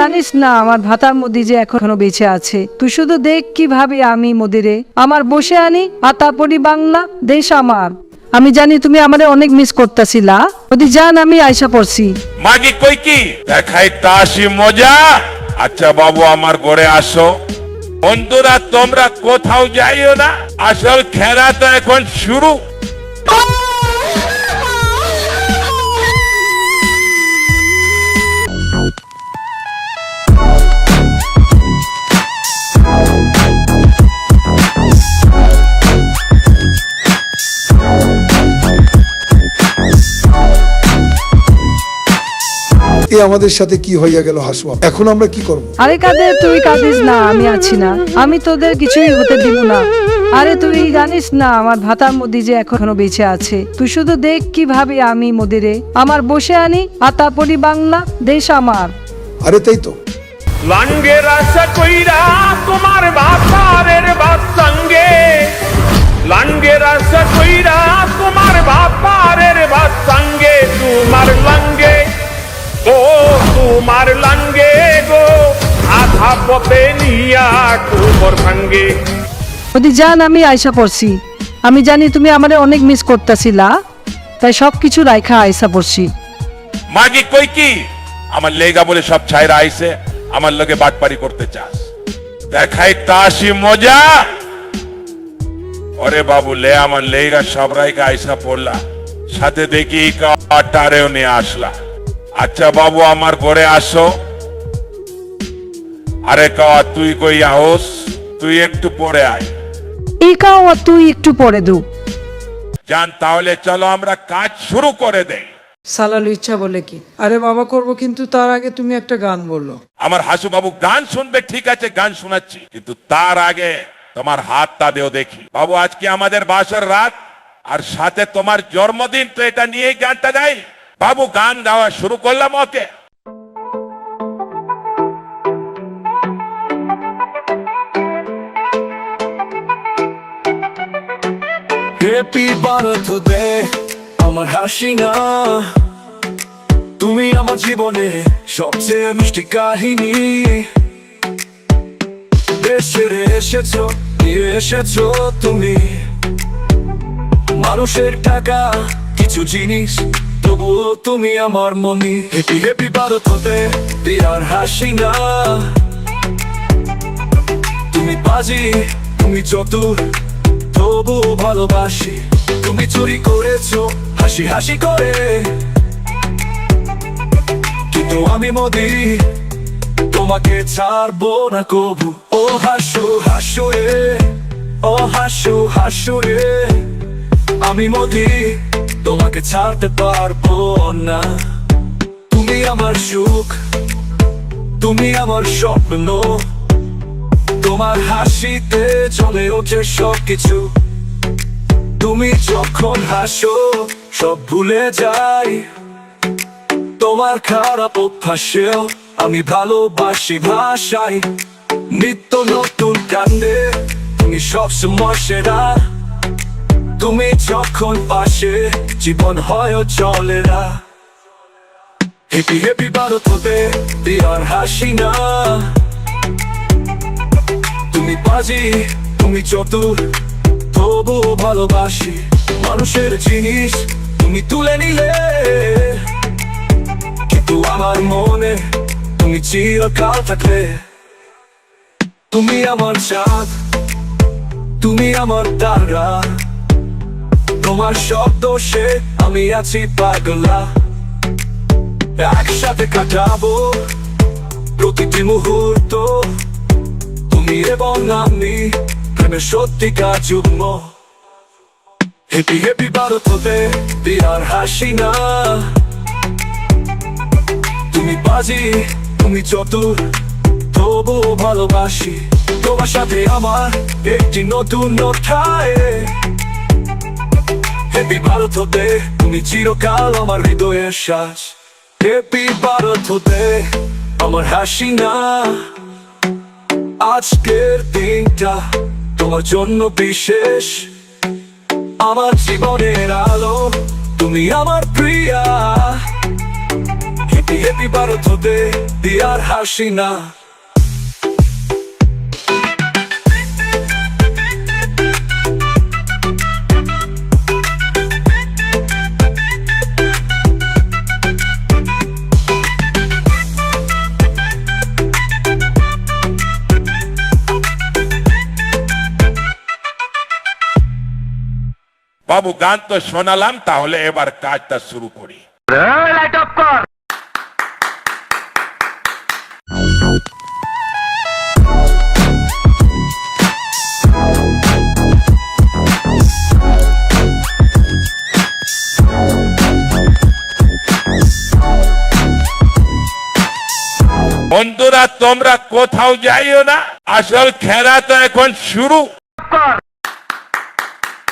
জানিস না, আমার ভাতার মোদি যে এখনও বেঁচে আছে। তুই শুধু দেখ কীভাবে আমি মোদিরে, আমার বসে আনি, আর তারপরই বাংলা, দেশ আমার। আমি জানি তুমি আমাদের অনেক মিস করতেছিলা। মোদি জান, আমি আয়সা পড়ছি। মাগি কই কি? দেখাই তাসি মজা। আচ্ছা বাবু, আমার ঘরে আসো। বন্ধুরা, তোমরা কোথাও যাইও না। আসল খেলা তো এখন শুরু। এ আমাদের সাথে কি হইয়া গেল হাসুয়া? এখন আমরা কি করব? আরে কাদের তুই কাঁদিস না আমি আছি না। আমি তোদের কিছুই হতে দিব না। আরে তুই জানিস না আমার ভাতার মোদি যে এখনও বেঁচে আছে। তুই শুধু দেখ কীভাবে আমি মোদিরে। আমার বসে আনি আর তারপরই বাংলা দেশ আমার। আরে তাই তো। লাঙ্গে রাসা কইরা তোমার বাপারের বাপ পথে নিয়া কুমর ভাঙ্গে। মোদি জান আমি আয়সা পড়ছি। আমি জানি তুমি আমাদের অনেক মিস করতেছিলা। তাই সব কিছু রাইখা আয়সা পড়ছি। মাগি কই কি? আমার লেগা বলে সব ছাইরা আইছে। আমার লগে বাটপারি করতে চাস। দেখাই তাসি মজা। ওরে বাবু লে আমার লেগা সব রাইখা আইসা পড়লা। সাথে দেখি টারেও নিয়ে আসলা। আচ্ছা বাবু আমার ঘরে আসো। আরে কাওয়া তুই কই আহস? তুই একটু পরে আয়। এই কাও আর তুই একটু পরে দু। জান তাহলে চলো আমরা কাজ শুরু করে দেই। সালাল ইচ্ছা বলে কি? আরে বাবা করব কিন্তু তার আগে তুমি একটা গান বলল। আমার হাসু বাবু গান শুনবে ঠিক আছে গান শোনাচ্ছি। কিন্তু তার আগে তোমার হাতটা দেও দেখি। বাবু আজকে আমাদের বাসর রাত আর সাথে তোমার জন্মদিন তো এটা নিয়ে গানটা গাই বাবু গান গাওয়া শুরু করলাম ওকে। হ্যাপি বার্থডে আমার হাসি না। তুমি আমার জীবনে সবচেয়ে মিষ্টি কাহিনী। দেশে এসেছ নিয়ে এসেছ তুমি? মানুষের টাকা, কিছু জিনিস, তবুও তুমি আমার মনি। হেপি হেপি বার্থডে দিয়ার হাসি না। তুমি বাজি তুমি চতুর তবু ভালোবাসি। তুমি চুরি করেছ, হাসি হাসি করে। কিন্তু আমি মোদি, তোমাকে ছাড়বো না কবু। ও হাসু হাসু রে, ও হাসু হাসু রে। আমি মোদি, তোমাকে ছাড়তে পারব না। তুমি আমার সুখ, তুমি আমার স্বপ্ন। তোমার হাসিতে চলে ওঠে সব কিছু তুমি যখন হাসো, সব ভুলে যাই। তোমার খারাপ অভ্যাসেও আমি ভালোবাসি ভাষায়। নিত্য নতুন কান্দে তুমি সবসময় সেরা। তুমি যখন পাশে, জীবন হয় চলে না। হেপি হেপি ভারত হতে দিয়ার হাসি না। তুমি বাজি, তুমি চতুর, তবু ভালোবাসি। মানুষের জিনিস তুমি তুলে নিলে। কিন্তু আমার মনে তুমি চিরকাল থাকলে। তুমি আমার চাঁদ, তুমি আমার তারা। তোমার শব্দ সে, আমি আছি পাগলা। একসাথে কাটাবো প্রতিটি মুহূর্ত। এবং আমি প্রেমের সত্যিকার যুগ্ম। হেপি হেপি ভারত হতে দিয়ার হাসি না। তুমি বাজি তুমি চতুর তবু ভালোবাসি। তোমার সাথে আমার একটি নতুন অধ্যায়। হেপি ভারত হতে তুমি চিরকাল আমার হৃদয়ের শ্বাস। হেপি ভারত হতে আমার হাসি না। আজকের দিনটা তোমার জন্য বিশেষ। আমার জীবনের আলো, তুমি আমার প্রিয়া। হেপি হেপি বারো তোদের দিয়ার হাসি না বাবু, গান তো শোনালাম, তাহলে এবার কাজটা শুরু করি। বন্ধুরা, তোমরা কোথাও যাইও না, আসল খেলা তো এখন শুরু।